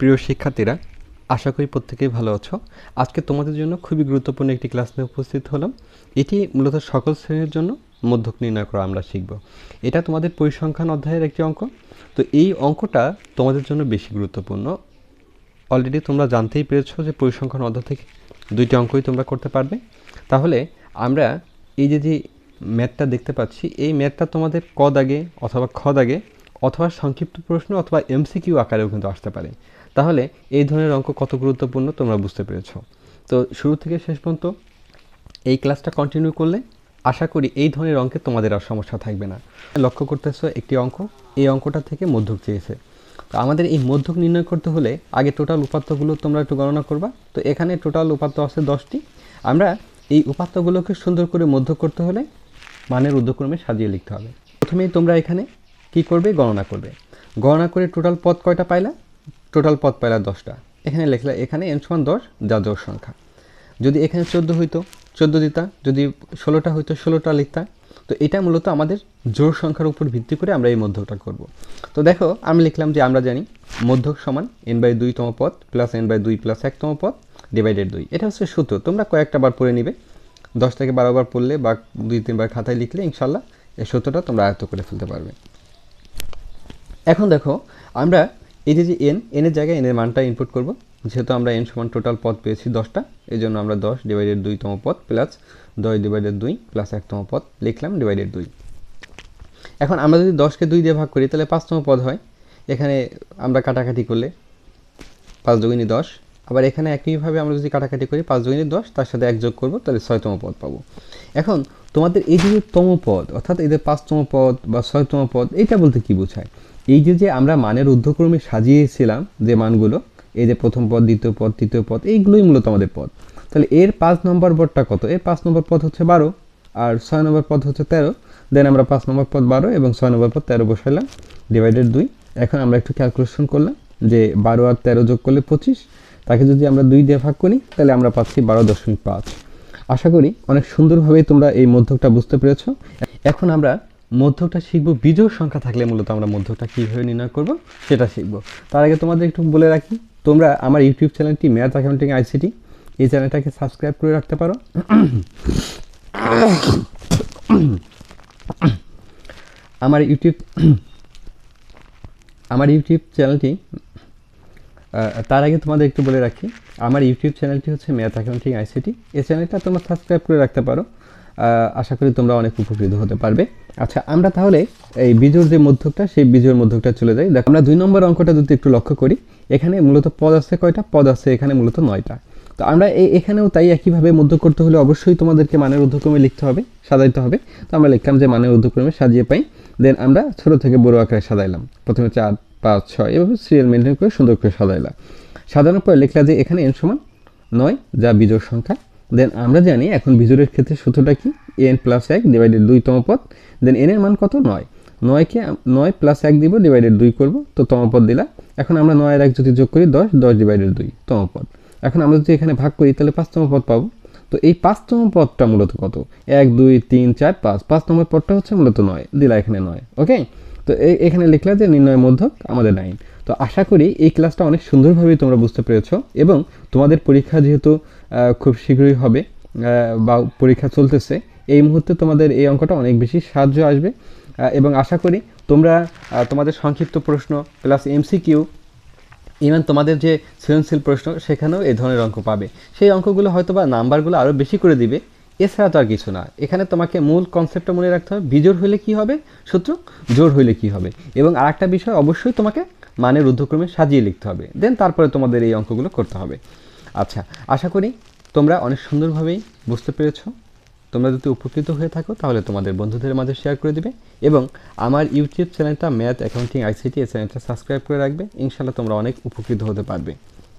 প্রিয় শিক্ষার্থীরা, আশা করি প্রত্যেকেই ভালো আছো। আজকে তোমাদের জন্য খুবই গুরুত্বপূর্ণ একটি ক্লাস নিয়ে উপস্থিত হলাম। এটি মূলত সকল শ্রেণির জন্য মধ্যক নির্ণয় করা আমরা শিখব। এটা তোমাদের পরিসংখ্যান অধ্যায়ের একটি অঙ্ক। তো এই অঙ্কটা তোমাদের জন্য বেশি গুরুত্বপূর্ণ। অলরেডি তোমরা জানতেই পেরেছ যে পরিসংখ্যান অধ্যায় থেকে দুইটি অঙ্কই তোমরা করতে পারবে। তাহলে আমরা এই যে যে ম্যাথটা দেখতে পাচ্ছি, এই ম্যাথটা তোমাদের ক দাগে অথবা খ দাগে অথবা সংক্ষিপ্ত প্রশ্ন অথবা এমসিকিউ আকারেও কিন্তু আসতে পারে। তাহলে এই ধরনের অঙ্ক কত গুরুত্বপূর্ণ তোমরা বুঝতে পেরেছ। তো শুরু থেকে শেষ পর্যন্ত এই ক্লাসটা কন্টিনিউ করলে আশা করি এই ধরনের অঙ্কে তোমাদের আর সমস্যা থাকবে না। লক্ষ্য করতেছো একটি অঙ্ক, এই অঙ্কটা থেকে মধ্যক চেয়েছে। তো আমাদের এই মধ্যক নির্ণয় করতে হলে আগে টোটাল উপাত্তগুলো তোমরা একটু গণনা করবা। তো এখানে টোটাল উপাত্ত আছে দশটি। আমরা এই উপাত্তগুলোকে সুন্দর করে মধ্যক করতে হলে মানের উদ্যক্রমে সাজিয়ে লিখতে হবে। প্রথমেই তোমরা এখানে কি করবে? গণনা করবে। গণনা করে টোটাল পদ কয়টা পাইলা? টোটাল পদ পাইলা দশটা। এখানে লেখলা, এখানে এন সমান দশ যা জোর সংখ্যা। যদি এখানে চোদ্দ হইতো, চোদ্দ দিতা, যদি ষোলোটা হইতো, ষোলোটা লিখতা, তো এটা মূলত আমাদের জোর সংখ্যার উপর ভিত্তি করে আমরা এই মধ্যকটা করব। তো দেখো, আমি লিখলাম যে আমরা জানি মধ্যক সমান এন বাই দুইতম পদ প্লাস এন বাই দুই প্লাস একতম পদ ডিভাইডেড দুই। এটা হচ্ছে সূত্র, তোমরা কয়েকটা বার পড়ে নিবে। দশ থেকে বারো বার পড়লে বা দুই তিনবার খাতায় লিখলে ইনশাল্লাহ এই সূত্রটা তোমরা আয়ত্ত করে ফেলতে পারবে। এখন দেখো, আমরা যে যে এন এনের জায়গায় এনের মানটা ইনপুট করব, যেহেতু আমরা এন সমান টোটাল পদ পেয়েছি দশটা, এই জন্য আমরা দশ ডিভাইডেড দুইতম পদ প্লাস দশ ডিভাইডেড দুই প্লাস একতম পদ লিখলাম ডিভাইডেড দুই। এখন আমরা যদি দশকে দুই দিয়ে ভাগ করি, তাহলে পাঁচতম পদ হয়। এখানে আমরা কাটাকাটি করলে পাঁচ দুগুণী দশ, আবার এখানে একইভাবে আমরা যদি কাটাকাটি করি পাঁচ দুগুণী দশ, তার সাথে এক যোগ করব, তাহলে ছয়তম পদ পাবো। এখন তোমাদের এই যে তম পদ, অর্থাৎ এদের পাঁচতম পদ বা ছয়তম পদ এটা বলতে কি বোঝায়? এই যে যে আমরা মানের ঊর্ধ্বক্রমে সাজিয়েছিলাম যে মানগুলো, এই যে প্রথম পদ, দ্বিতীয় পদ, তৃতীয় পদ, এইগুলোই মূলত আমাদের পদ। তাহলে এর পাঁচ নম্বর পদটা কত? এর পাঁচ নম্বর পদ হচ্ছে বারো, আর ছয় নম্বর পদ হচ্ছে তেরো। দেন আমরা পাঁচ নম্বর পদ বারো এবং ছয় নম্বর পদ তেরো বসাইলাম ডিভাইডেড দুই। এখন আমরা একটু ক্যালকুলেশন করলাম যে বারো আর তেরো যোগ করলে পঁচিশ। তাকে যদি আমরা দুই দিয়ে ভাগ করি, তাহলে আমরা পাচ্ছি বারো দশমিক পাঁচ। আশা করি অনেক সুন্দরভাবেই তোমরা এই মধ্যকটা বুঝতে পেরেছ। এখন আমরা মধ্যকটা শিখব, বিজোড় সংখ্যা থাকলে মূলত আমরা মধ্যকটা কীভাবে নির্ণয় করব সেটা শিখব। তার আগে তোমাদের একটু বলে রাখি, তোমরা আমার ইউটিউব চ্যানেলটি ম্যাথ অ্যাকাউন্টিং আইসিটি, এই চ্যানেলটাকে সাবস্ক্রাইব করে রাখতে পারো। আমার ইউটিউব আমার ইউটিউব চ্যানেলটি তার আগে তোমাদের একটু বলে রাখি, আমার ইউটিউব চ্যানেলটি হচ্ছে ম্যাথ অ্যাকাউন্টিং আইসিটি। এই চ্যানেলটা তোমরা সাবস্ক্রাইব করে রাখতে পারো। আশা করি তোমরা অনেক উপকৃত হতে পারবে। আচ্ছা আমরা তাহলে এই বীজোর যে মধ্যকটা, সেই বীজোর মধ্যকটা চলে যাই। দেখো, আমরা দুই নম্বর অঙ্কটা যদি একটু লক্ষ্য করি, এখানে মূলত পদ আছে কয়টা? পদ আছে এখানে মূলত নয়টা। তো আমরা এই এখানেও তাই একইভাবে মধ্য করতে হলে অবশ্যই তোমাদেরকে মানের ঊর্ধ্বক্রমে লিখতে হবে, সাজাইতে হবে। তো আমরা লিখলাম যে মানের ঊর্ধ্বক্রমে সাজিয়ে পাই। দেন আমরা ছোট থেকে বড় আকারে সাজাইলাম। প্রথমে চার, পাঁচ, ছয়, এভাবে সিরিয়াল মেনটেন করে সুন্দর করে সাজাইলাম। সাজানোর পরে লিখলা যে এখানে এন সমান নয়, যা বিজোড় সংখ্যা। দেন আমরা জানি এখন বিজোড়ের ক্ষেত্রে সূত্রটা কি? এন প্লাস এক ডিভাইডেড দুইতম পদ। দেন এন এর মান কত? নয়। নয়কে নয় প্লাস এক দিব ডিভাইডেড দুই করব, তো তমপদ দিলা এখন আমরা নয়ের এক যদি যোগ করি, দশ দশ ডিভাইডেড দুই তমপদ এখন আমরা যদি এখানে ভাগ করি, তাহলে পাঁচতম পদ পাবো। তো এই পাঁচতম পদটা মূলত কত? এক, দুই, তিন, চার, পাঁচ। পাঁচ নম্বর পদটা হচ্ছে মূলত নয়। দিলা এখানে নয়। ওকে? তো এখানে লিখলা যে নির্ণয় মধ্যক আমাদের নাইন তো আশা করি এই ক্লাসটা অনেক সুন্দরভাবেই তোমরা বুঝতে পেরেছ এবং তোমাদের পরীক্ষা যেহেতু খুব শীঘ্রই হবে বা পরীক্ষা চলতেছে। এই মুহূর্তে তোমাদের এই অঙ্কটা অনেক বেশি সাহায্য আসবে এবং আশা করি তোমরা তোমাদের সংক্ষিপ্ত প্রশ্ন প্লাস এমসিকিউ ইভেন তোমাদের যে সৃজনশীল প্রশ্ন, সেখানেও এই ধরনের অঙ্ক পাবে। সেই অঙ্কগুলো হয়তো বা নাম্বারগুলো আরও বেশি করে দিবে। এছাড়া তো আর কিছু না। এখানে তোমাকে মূল কনসেপ্টটা মনে রাখতে হবে বিজোর হইলে কি হবে? সূত্র জোর হইলে কি হবে? এবং আরেকটা বিষয় অবশ্যই তোমাকে মানের ঊর্ধ্বক্রমে সাজিয়ে লিখতে হবে। দেন তারপরে তোমাদের এই অঙ্কগুলো করতে হবে। আচ্ছা আশা করি তোমরা অনেক সুন্দরভাবেই বুঝতে পেরেছ। তোমরা যদি উপকৃত হয়ে থাকো, তাহলে তোমাদের বন্ধুদের মাঝে শেয়ার করে দিবে এবং আমার ইউটিউব চ্যানেলটা ম্যাথ অ্যাকাউন্টিং আইসিটি এই চ্যানেলটা সাবস্ক্রাইব করে রাখবে। ইনশাল্লাহ তোমরা অনেক উপকৃত হতে পারবে।